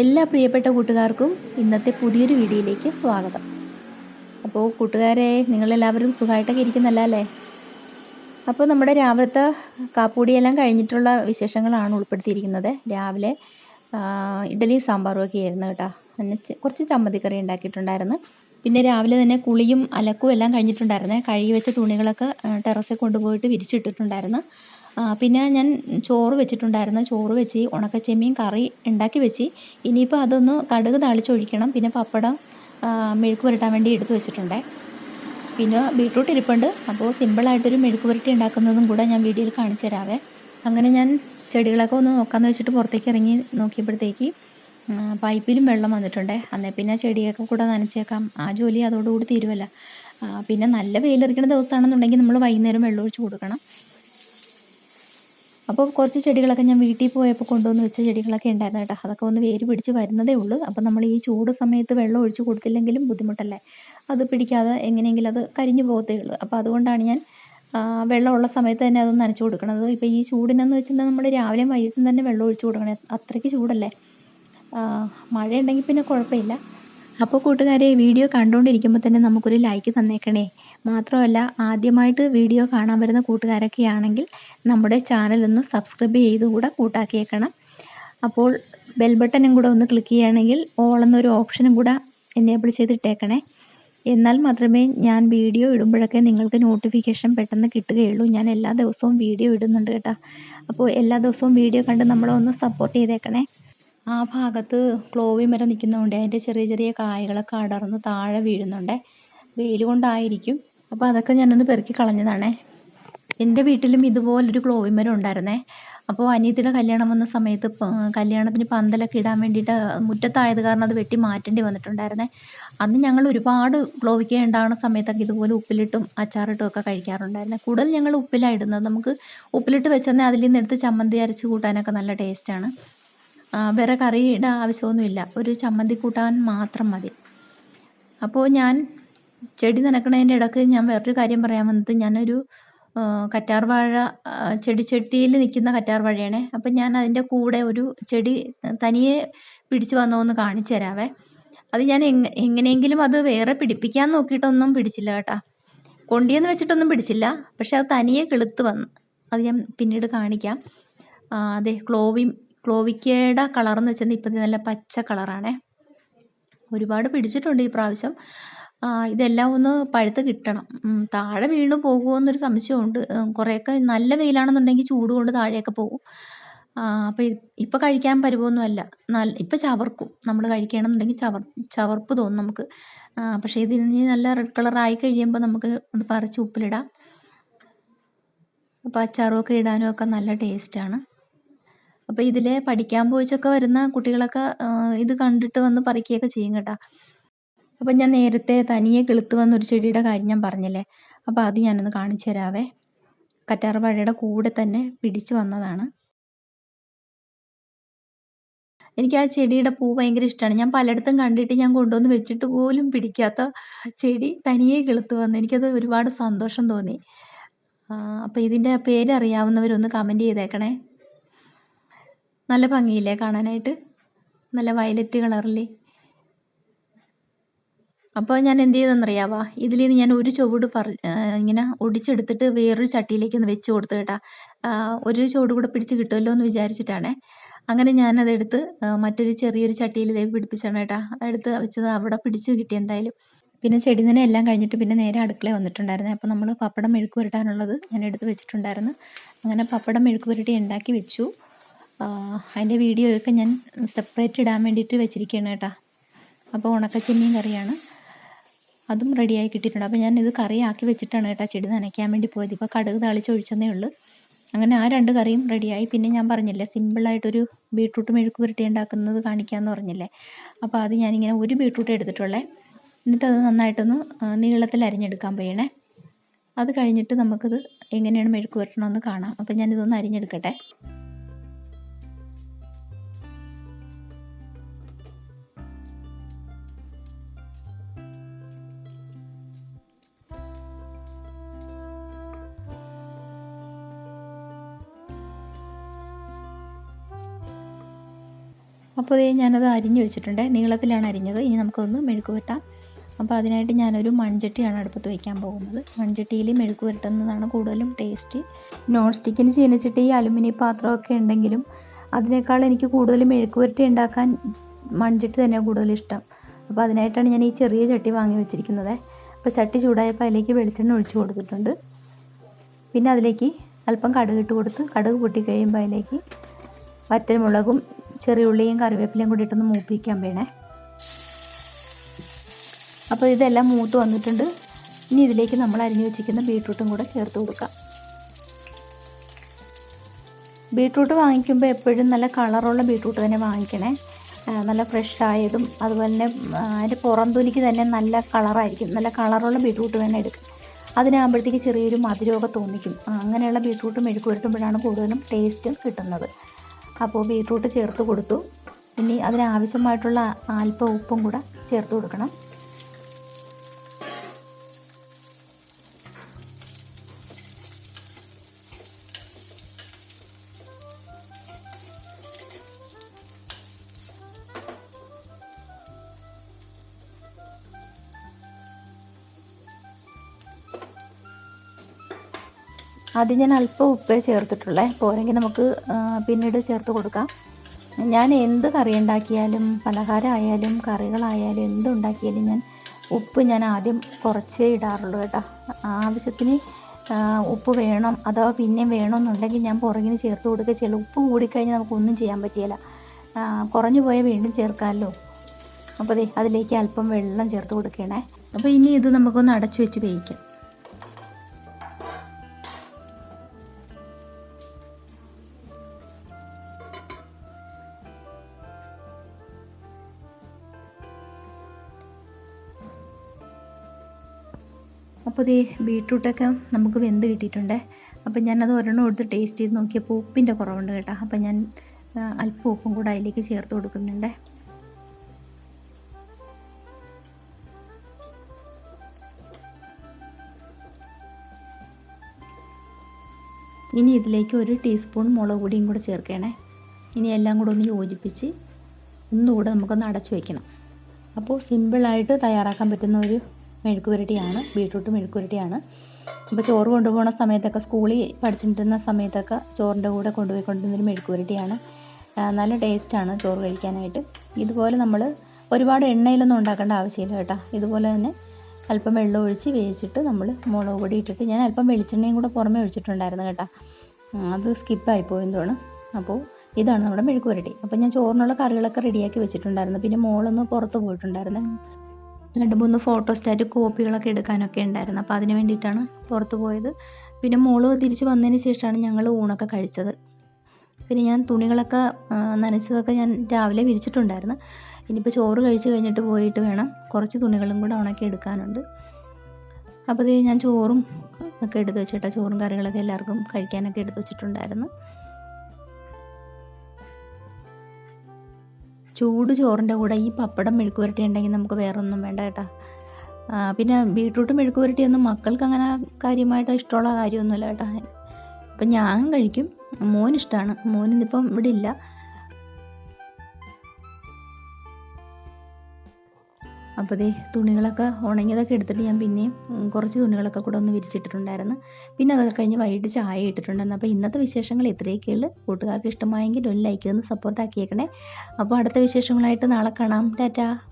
എല്ലാ പ്രിയപ്പെട്ട കൂട്ടുകാർക്കും ഇന്നത്തെ പുതിയൊരു വീഡിയോയിലേക്ക് സ്വാഗതം. അപ്പോൾ കൂട്ടുകാരെ നിങ്ങളെല്ലാവരും സുഖമായിട്ടൊക്കെ ഇരിക്കുന്നല്ല അല്ലേ? അപ്പോൾ നമ്മുടെ രാവിലത്തെ കാപ്പൂടിയെല്ലാം കഴിഞ്ഞിട്ടുള്ള വിശേഷങ്ങളാണ് ഉൾപ്പെടുത്തിയിരിക്കുന്നത്. രാവിലെ ഇഡലി സാമ്പാറും ഒക്കെ ആയിരുന്നു കേട്ടോ. പിന്നെ കുറച്ച് ചമ്മന്തിക്കറി ഉണ്ടാക്കിയിട്ടുണ്ടായിരുന്നു. പിന്നെ രാവിലെ തന്നെ കുളിയും അലക്കും എല്ലാം കഴിഞ്ഞിട്ടുണ്ടായിരുന്നേ. കഴുകി വെച്ച തുണികളൊക്കെ ടെറസിൽ കൊണ്ടുപോയിട്ട് വിരിച്ചിട്ടിട്ടുണ്ടായിരുന്നു. പിന്നെ ഞാൻ ചോറ് വെച്ചിട്ടുണ്ടായിരുന്നു. ചോറ് വെച്ച് ഉണക്കച്ചെമ്മീൻ കറി ഉണ്ടാക്കി വെച്ച്. ഇനിയിപ്പോൾ അതൊന്ന് കടുക് താളിച്ചൊഴിക്കണം. പിന്നെ പപ്പടം മെഴുക്ക് പുരട്ടാൻ വേണ്ടി എടുത്തു വെച്ചിട്ടുണ്ടേ. പിന്നെ ബീട്രൂട്ട് ഇരിപ്പുണ്ട്. അപ്പോൾ സിമ്പിളായിട്ടൊരു മെഴുക്ക് പുരട്ടി ഉണ്ടാക്കുന്നതും കൂടെ ഞാൻ വീഡിയോയിൽ കാണിച്ചു തരാവേ. അങ്ങനെ ഞാൻ ചെടികളൊക്കെ ഒന്ന് നോക്കാമെന്ന് വെച്ചിട്ട് പുറത്തേക്ക് ഇറങ്ങി നോക്കിയപ്പോഴത്തേക്ക് പൈപ്പിലും വെള്ളം വന്നിട്ടുണ്ടേ. അന്നേ പിന്നെ ചെടിയൊക്കെ കൂടെ നനച്ചേക്കാം. ആ ജോലി അതോടുകൂടി തീരുമല്ല പിന്നെ നല്ല വെയിലെറിക്കുന്ന ദിവസമാണെന്നുണ്ടെങ്കിൽ നമ്മൾ വൈകുന്നേരം വെള്ളം ഒഴിച്ച് കൊടുക്കണം. അപ്പോൾ കുറച്ച് ചെടികളൊക്കെ ഞാൻ വീട്ടിൽ പോയപ്പോൾ കൊണ്ടുവന്ന് വെച്ച ചെടികളൊക്കെ ഉണ്ടായിരുന്നു കേട്ടോ. അതൊക്കെ ഒന്ന് വേര് പിടിച്ച് വരുന്നതേ ഉള്ളൂ. അപ്പോൾ നമ്മൾ ഈ ചൂട് സമയത്ത് വെള്ളം ഒഴിച്ച് കൊടുത്തില്ലെങ്കിലും ബുദ്ധിമുട്ടല്ലേ? അത് പിടിക്കാതെ എങ്ങനെയെങ്കിലും അത് കരിഞ്ഞു പോകത്തേ ഉള്ളൂ. അപ്പോൾ അതുകൊണ്ടാണ് ഞാൻ വെള്ളമുള്ള സമയത്ത് തന്നെ അത് നനച്ചു കൊടുക്കണത് ഇപ്പോൾ ഈ ചൂടിനെന്ന് വെച്ചിട്ടുണ്ടെങ്കിൽ നമ്മൾ രാവിലെയും വൈകിട്ടും തന്നെ വെള്ളം ഒഴിച്ച് കൊടുക്കണം. അത്രയ്ക്ക് ചൂടല്ലേ? മഴയുണ്ടെങ്കിൽ പിന്നെ കുഴപ്പമില്ല. അപ്പോൾ കൂട്ടുകാരെ വീഡിയോ കണ്ടുകൊണ്ടിരിക്കുമ്പോൾ തന്നെ നമുക്കൊരു ലൈക്ക് തന്നേക്കണേ. മാത്രമല്ല ആദ്യമായിട്ട് വീഡിയോ കാണാൻ വരുന്ന കൂട്ടുകാരൊക്കെ ആണെങ്കിൽ നമ്മുടെ ചാനലൊന്ന് സബ്സ്ക്രൈബ് ചെയ്ത് കൂടെ കൂട്ടാക്കിയേക്കണം. അപ്പോൾ ബെൽ ബട്ടണും കൂടെ ഒന്ന് ക്ലിക്ക് ചെയ്യുകയാണെങ്കിൽ ഓൾ എന്നൊരു ഓപ്ഷനും കൂടെ എനേബിൾ ചെയ്തിട്ടേക്കണേ. എന്നാൽ മാത്രമേ ഞാൻ വീഡിയോ ഇടുമ്പോഴൊക്കെ നിങ്ങൾക്ക് നോട്ടിഫിക്കേഷൻ പെട്ടെന്ന് കിട്ടുകയുള്ളൂ. ഞാൻ എല്ലാ ദിവസവും വീഡിയോ ഇടുന്നുണ്ട് കേട്ടോ. അപ്പോൾ എല്ലാ ദിവസവും വീഡിയോ കണ്ട് നമ്മളെ ഒന്ന് സപ്പോർട്ട് ചെയ്തേക്കണേ. ആ ഭാഗത്ത് ക്ലോവി മരം നിൽക്കുന്നതുകൊണ്ട് അതിന്റെ ചെറിയ ചെറിയ കായകളൊക്കെ അടർന്ന് താഴെ വീഴുന്നുണ്ട്. വെയിൽ കൊണ്ടായിരിക്കും. അപ്പോൾ അതൊക്കെ ഞാനൊന്ന് പെറുക്കി കളഞ്ഞതാണേ. എന്റെ വീട്ടിലും ഇതുപോലൊരു ക്ലോവി മരം ഉണ്ടായിരുന്നേ. അപ്പോൾ അനിയത്തിയുടെ കല്യാണം വന്ന സമയത്ത് കല്യാണത്തിന് പന്തലൊക്കെ ഇടാൻ വേണ്ടിയിട്ട് മുറ്റത്തായത് കാരണം അത് വെട്ടി മാറ്റേണ്ടി വന്നിട്ടുണ്ടായിരുന്നേ. അന്ന് ഞങ്ങൾ ഒരുപാട് ക്ലോവിക്ക ഉണ്ടാകുന്ന സമയത്തൊക്കെ ഇതുപോലെ ഉപ്പിലിട്ടും അച്ചാറിട്ടും ഒക്കെ കഴിക്കാറുണ്ടായിരുന്നേ. കൂടുതൽ ഞങ്ങൾ ഉപ്പിലാണ് ഇടുന്നത്. നമുക്ക് ഉപ്പിലിട്ട് വെച്ചെന്നാൽ അതിൽ നിന്ന് എടുത്ത് ചമ്മന്തി അരച്ച് കൂട്ടാനൊക്കെ നല്ല ടേസ്റ്റാണ് വേറെ കറിയുടെ ആവശ്യമൊന്നുമില്ല. ഒരു ചമ്മന്തി കൂട്ടാൻ മാത്രം മതി. അപ്പോൾ ഞാൻ ചെടി നനക്കണതിന്റെ ഇടയ്ക്ക് ഞാൻ വേറൊരു കാര്യം പറയാൻ വന്നത്. ഞാനൊരു കറ്റാർവാഴ കറ്റാർ വാഴ ചെടിച്ചട്ടിയിൽ നിൽക്കുന്ന കറ്റാർ വാഴയാണേ. അപ്പം ഞാൻ അതിന്റെ കൂടെ ഒരു ചെടി തനിയെ പിടിച്ചു വന്നോന്ന് കാണിച്ചു തരാവേ. അത് ഞാൻ എങ് എങ്ങനെയെങ്കിലും അത് വേറെ പിടിപ്പിക്കാൻ നോക്കിയിട്ടൊന്നും പിടിച്ചില്ല കേട്ടാ. കൊണ്ടിയെന്ന് വെച്ചിട്ടൊന്നും പിടിച്ചില്ല. പക്ഷെ അത് തനിയെ കിളുത്ത് വന്നു അത് ഞാൻ പിന്നീട് കാണിക്കാം. അതെ ക്ലോവി ക്ലോവിക്കയുടെ എന്ന് വെച്ചാൽ ഇപ്പം നല്ല പച്ച കളറാണേ. ഒരുപാട് പിടിച്ചിട്ടുണ്ട് ഈ പ്രാവശ്യം. ഇതെല്ലാം ഒന്ന് പഴുത്ത് കിട്ടണം. താഴെ വീണ് പോകുമോ എന്നൊരു സംശയമുണ്ട്. കുറേയൊക്കെ നല്ല വെയിലാണെന്നുണ്ടെങ്കിൽ ചൂട് കൊണ്ട് താഴെയൊക്കെ പോകും. അപ്പോൾ ഇപ്പം കഴിക്കാൻ പരുവൊന്നുമല്ല. നല്ല ഇപ്പം ചവർക്കും. നമ്മൾ കഴിക്കണമെന്നുണ്ടെങ്കിൽ ചവർ ചവർപ്പ് തോന്നും നമുക്ക്. പക്ഷേ ഇതിന് നല്ല റെഡ് കളറായി കഴിയുമ്പോൾ നമുക്ക് ഒന്ന് പറിച്ച് ഉപ്പിലിടാം. അപ്പോൾ അച്ചാറുമൊക്കെ ഇടാനും ഒക്കെ നല്ല ടേസ്റ്റാണ് അപ്പോൾ ഇതിൽ പഠിക്കാൻ പോയിച്ചൊക്കെ വരുന്ന കുട്ടികളൊക്കെ ഇത് കണ്ടിട്ട് വന്ന് പറിക്കുകയൊക്കെ ചെയ്യും കേട്ടോ. അപ്പം ഞാൻ നേരത്തെ തനിയെ കിളുത്ത് വന്ന ഒരു ചെടിയുടെ കാര്യം ഞാൻ പറഞ്ഞില്ലേ? അപ്പോൾ അത് ഞാനൊന്ന് കാണിച്ചു തരാവേ. കറ്റാർ വാഴയുടെ കൂടെ തന്നെ പിടിച്ചു വന്നതാണ്. എനിക്ക് ആ ചെടിയുടെ പൂ ഭയങ്കര ഇഷ്ടമാണ് ഞാൻ പലയിടത്തും കണ്ടിട്ട് ഞാൻ കൊണ്ടുവന്ന് വെച്ചിട്ട് പോലും പിടിക്കാത്ത ചെടി തനിയെ കിളുത്ത് വന്ന് എനിക്കത് ഒരുപാട് സന്തോഷം തോന്നി. അപ്പോൾ ഇതിന്റെ പേര് അറിയാവുന്നവരൊന്ന് കമന്റ് ചെയ്തേക്കണേ. നല്ല ഭംഗിയില്ലേ കാണാനായിട്ട്? നല്ല വയലറ്റ് കളറിൽ അപ്പോൾ ഞാൻ എന്ത് ചെയ്തെന്നറിയാവാ? ഇതിൽ നിന്ന് ഞാൻ ഒരു ചുവട് പറ ഇങ്ങനെ ഒടിച്ചെടുത്തിട്ട് വേറൊരു ചട്ടിയിലേക്ക് ഒന്ന് വെച്ച് കൊടുത്തു കേട്ടാ. ഒരു ചുവട് കൂടെ പിടിച്ച് കിട്ടുമല്ലോ എന്ന് വിചാരിച്ചിട്ടാണേ. അങ്ങനെ ഞാനതെടുത്ത് മറ്റൊരു ചെറിയൊരു ചട്ടിയിൽ ഇതേ പിടിപ്പിച്ചാണ് കേട്ടാ. അതെടുത്ത് വെച്ചത് അവിടെ പിടിച്ച് കിട്ടി എന്തായാലും. പിന്നെ ചെടി തന്നെ എല്ലാം കഴിഞ്ഞിട്ട് പിന്നെ നേരെ അടുക്കള വന്നിട്ടുണ്ടായിരുന്നു. അപ്പോൾ നമ്മൾ പപ്പടം മെഴുക്ക് പുരട്ടാനുള്ളത് ഞാൻ എടുത്ത് വെച്ചിട്ടുണ്ടായിരുന്നു. അങ്ങനെ പപ്പടം മെഴുക്ക് പുരട്ടി ഉണ്ടാക്കി വെച്ചു. അതിന്റെ വീഡിയോയൊക്കെ ഞാൻ സെപ്പറേറ്റ് ഇടാൻ വേണ്ടിയിട്ട് വെച്ചിരിക്കുകയാണ് കേട്ടോ. അപ്പോൾ ഉണക്കച്ചെമ്മീൻ കറിയാണ്. അതും റെഡിയായി കിട്ടിയിട്ടുണ്ട്. അപ്പോൾ ഞാൻ ഇത് കറിയാക്കി വെച്ചിട്ടാണ് കേട്ടോ ചെടി നനയ്ക്കാൻ വേണ്ടി പോയത്. ഇപ്പോൾ കടുക് താളിച്ച് ഒഴിച്ചെന്നേ ഉള്ളൂ. അങ്ങനെ ആ രണ്ട് കറിയും റെഡിയായി പിന്നെ ഞാൻ പറഞ്ഞില്ലേ സിമ്പിളായിട്ടൊരു ബീട്രൂട്ട് മെഴുക്ക് പുരട്ടി ഉണ്ടാക്കുന്നത് കാണിക്കാമെന്ന് പറഞ്ഞില്ലേ. അപ്പോൾ അത് ഞാനിങ്ങനെ ഒരു ബീട്രൂട്ട് എടുത്തിട്ടുള്ളേ. എന്നിട്ട് അത് നന്നായിട്ടൊന്ന് നീളത്തിൽ അരിഞ്ഞെടുക്കാൻ പോയണേ. അത് കഴിഞ്ഞിട്ട് നമുക്കിത് എങ്ങനെയാണ് മെഴുക്ക് പുരട്ടണമെന്ന് കാണാം. അപ്പോൾ ഞാനിതൊന്ന് അരിഞ്ഞെടുക്കട്ടെ. അപ്പോൾ ഇതേ ഞാനത് അരിഞ്ഞു വെച്ചിട്ടുണ്ട്. നീളത്തിലാണ് അരിഞ്ഞത്. ഇനി നമുക്കൊന്ന് മെഴുക്ക് പുരട്ടാം അപ്പോൾ അതിനായിട്ട് ഞാനൊരു മൺചട്ടിയാണ് അടുപ്പത്ത് വയ്ക്കാൻ പോകുന്നത്. മൺചട്ടിയിൽ മെഴുക്ക് പുരട്ടുന്നതാണ് കൂടുതലും ടേസ്റ്റ്. നോൺ സ്റ്റിക്കിന് ചീനച്ചട്ടി അലുമിനിയം പാത്രമൊക്കെ ഉണ്ടെങ്കിലും അതിനേക്കാൾ എനിക്ക് കൂടുതൽ മെഴുക്ക് പുരട്ടി ഉണ്ടാക്കാൻ മൺചട്ടി തന്നെയാണ് കൂടുതൽ ഇഷ്ടം. അപ്പോൾ അതിനായിട്ടാണ് ഞാൻ ഈ ചെറിയ ചട്ടി വാങ്ങി വെച്ചിരിക്കുന്നത്. അപ്പോൾ ചട്ടി ചൂടായപ്പോൾ അതിലേക്ക് വെളിച്ചെണ്ണ ഒഴിച്ചു കൊടുത്തിട്ടുണ്ട്. പിന്നെ അതിലേക്ക് അല്പം കടുക് ഇട്ട് കൊടുത്ത് കടുക് പൊട്ടി കഴിയുമ്പോൾ അതിലേക്ക് വറ്റൽമുളകും ചെറിയ ഉള്ളിയും കറിവേപ്പിലയും കൂടി ഇട്ടൊന്ന് മൂപ്പിക്കാൻ വേണേ. അപ്പോൾ ഇതെല്ലാം മൂത്ത് വന്നിട്ടുണ്ട്. ഇനി ഇതിലേക്ക് നമ്മൾ അരിഞ്ഞു വെച്ചിരിക്കുന്ന ബീട്രൂട്ടും കൂടെ ചേർത്ത് കൊടുക്കാം. ബീട്രൂട്ട് വാങ്ങിക്കുമ്പോൾ എപ്പോഴും നല്ല കളറുള്ള ബീട്രൂട്ട് തന്നെ വാങ്ങിക്കണേ. നല്ല ഫ്രഷ് ആയതും അതുപോലെ തന്നെ അതിന്റെ പുറം തൊലിക്ക് തന്നെ നല്ല കളറായിരിക്കും. നല്ല കളറുള്ള ബീട്രൂട്ട് വേണം എടുക്കും അതിനാകുമ്പോഴത്തേക്ക് ചെറിയൊരു മധുരമൊക്കെ തോന്നിക്കും. അങ്ങനെയുള്ള ബീട്രൂട്ട് മെഴുക്ക് വരുത്തുമ്പോഴാണ് കൂടുതലും ടേസ്റ്റ് കിട്ടുന്നത്. അപ്പോൾ ബീട്രൂട്ട് ചേർത്ത് കൊടുത്തു. ഇനി അതിനാവശ്യമായിട്ടുള്ള അല്പം ഉപ്പും കൂടെ ചേർത്ത് കൊടുക്കണം. ആദ്യം ഞാൻ അല്പം ഉപ്പേ ചേർത്തിട്ടുള്ളേ. പോരെങ്കിൽ നമുക്ക് പിന്നീട് ചേർത്ത് കൊടുക്കാം. ഞാൻ എന്ത് കറി ഉണ്ടാക്കിയാലും പലഹാരമായാലും കറികളായാലും എന്തുണ്ടാക്കിയാലും ഞാൻ ഉപ്പ് ഞാൻ ആദ്യം കുറച്ചേ ഇടാറുള്ളൂ കേട്ടോ. ആവശ്യത്തിന് ഉപ്പ് വേണം അഥവാ പിന്നെയും വേണമെന്നുണ്ടെങ്കിൽ ഞാൻ പുറകിന് ചേർത്ത് കൊടുക്കുക ചെയ്യുള്ളൂ ഉപ്പ് കൂടിക്കഴിഞ്ഞാൽ നമുക്കൊന്നും ചെയ്യാൻ പറ്റിയില്ല കുറഞ്ഞു പോയാൽ വീണ്ടും ചേർക്കാമല്ലോ. അപ്പോൾ അതിലേക്ക് അല്പം വെള്ളം ചേർത്ത് കൊടുക്കണേ. അപ്പോൾ ഇനി ഇത് നമുക്കൊന്ന് അടച്ചു വെച്ച് വേവിക്കാം. അപ്പോൾ ദേ ബീട്രൂട്ടൊക്കെ നമുക്ക് വെന്ത് കിട്ടിയിട്ടുണ്ട്. അപ്പം ഞാനത് ഒരെണ്ണം എടുത്ത് ടേസ്റ്റ് ചെയ്ത് നോക്കിയപ്പോൾ ഉപ്പിന്റെ കുറവുണ്ട് കേട്ടോ. അപ്പം ഞാൻ അല്പം ഉപ്പും കൂടെ അതിലേക്ക് ചേർത്ത് കൊടുക്കുന്നുണ്ട്. ഇനി ഇതിലേക്ക് ഒരു ടീസ്പൂൺ മുളക് പൊടിയും കൂടെ ചേർക്കണേ. ഇനി എല്ലാം കൂടെ ഒന്ന് യോജിപ്പിച്ച് ഒന്നുകൂടെ നമുക്കൊന്ന് അടച്ചു വയ്ക്കണം അപ്പോൾ സിമ്പിളായിട്ട് തയ്യാറാക്കാൻ പറ്റുന്ന ഒരു മെഴുക്ക് പുരട്ടിയാണ് ബീട്രൂട്ട് മെഴുക്കുപുരട്ടിയാണ്. അപ്പോൾ ചോറ് കൊണ്ടുപോകുന്ന സമയത്തൊക്കെ സ്കൂളിൽ പഠിച്ചിട്ടിരുന്ന സമയത്തൊക്കെ ചോറിന്റെ കൂടെ കൊണ്ടുപോയി കൊണ്ടുവന്നൊരു മെഴുക്കുപുരട്ടിയാണ്. നല്ല ടേസ്റ്റാണ് ചോറ് കഴിക്കാനായിട്ട്. ഇതുപോലെ നമ്മൾ ഒരുപാട് എണ്ണയിലൊന്നും ഉണ്ടാക്കേണ്ട ആവശ്യമില്ല കേട്ടോ. ഇതുപോലെ തന്നെ അല്പം വെള്ളം ഒഴിച്ച് വേവിച്ചിട്ട് നമ്മൾ മുളക് പൊടി ഇട്ടിട്ട് ഞാൻ അല്പം വെളിച്ചെണ്ണയും കൂടെ പുറമെ ഒഴിച്ചിട്ടുണ്ടായിരുന്നു കേട്ടോ. അത് സ്കിപ്പായി തോന്നുന്നു. അപ്പോൾ ഇതാണ് നമ്മുടെ മെഴുക്കുപുരട്ടി. അപ്പോൾ ഞാൻ ചോറിനുള്ള കറികളൊക്കെ റെഡിയാക്കി വെച്ചിട്ടുണ്ടായിരുന്നു. പിന്നെ മോളൊന്ന് പുറത്ത് പോയിട്ടുണ്ടായിരുന്നു. രണ്ട് മൂന്ന് ഫോട്ടോസ്റ്റാറ്റ് കോപ്പികളൊക്കെ എടുക്കാനൊക്കെ ഉണ്ടായിരുന്നു. അപ്പോൾ അതിന് വേണ്ടിയിട്ടാണ് പുറത്ത് പോയത്. പിന്നെ മോൾ തിരിച്ച് വന്നതിന് ശേഷമാണ് ഞങ്ങൾ ഊണൊക്കെ കഴിച്ചത്. പിന്നെ ഞാൻ തുണികളൊക്കെ നനച്ചതൊക്കെ ഞാൻ രാവിലെ വിരിച്ചിട്ടുണ്ടായിരുന്നു. ഇനിയിപ്പോൾ ചോറ് കഴിച്ച് കഴിഞ്ഞിട്ട് പോയിട്ട് വേണം കുറച്ച് തുണികളും കൂടെ ഉണക്കി എടുക്കാനുണ്ട്. അപ്പോൾ ഞാൻ ചോറും ഒക്കെ എടുത്ത് വെച്ചിട്ടാണ് ചോറും കറികളൊക്കെ എല്ലാവർക്കും കഴിക്കാനൊക്കെ എടുത്ത് വെച്ചിട്ടുണ്ടായിരുന്നു. ചൂട് ചോറിന്റെ കൂടെ ഈ പപ്പടം മെഴുക്ക് പുരട്ടി ഉണ്ടെങ്കിൽ നമുക്ക് വേറൊന്നും വേണ്ട കേട്ടോ. പിന്നെ ബീട്രൂട്ട് മെഴുക്ക് പുരട്ടിയൊന്നും മക്കൾക്ക് അങ്ങനെ കാര്യമായിട്ട് ഇഷ്ടമുള്ള കാര്യമൊന്നുമില്ല കേട്ടോ. അപ്പം ഞാൻ കഴിക്കും. മോന് ഇഷ്ടമാണ് മോൻ ഇന്നിപ്പം ഇവിടെ ഇല്ല. അപ്പോൾ ദേ തുണികളൊക്കെ ഉണങ്ങിയതൊക്കെ എടുത്തിട്ട് ഞാൻ പിന്നെയും കുറച്ച് തുണികളൊക്കെ കൂടെ ഒന്ന് വിരിച്ചിട്ടിട്ടുണ്ടായിരുന്നു. പിന്നെ അതൊക്കെ കഴിഞ്ഞ് വൈകിട്ട് ചായ ഇട്ടിട്ടുണ്ടായിരുന്നു. അപ്പോൾ ഇന്നത്തെ വിശേഷങ്ങൾ ഇത്രയൊക്കെയുള്ളൂ കൂട്ടുകാർക്ക് ഇഷ്ടമായെങ്കിൽ ഒരു ലൈക്ക് ഒന്ന് സപ്പോർട്ട് ആക്കിയേക്കണേ. അപ്പോൾ അടുത്ത വിശേഷങ്ങളായിട്ട് നാളെ കാണാം. ടാറ്റാ.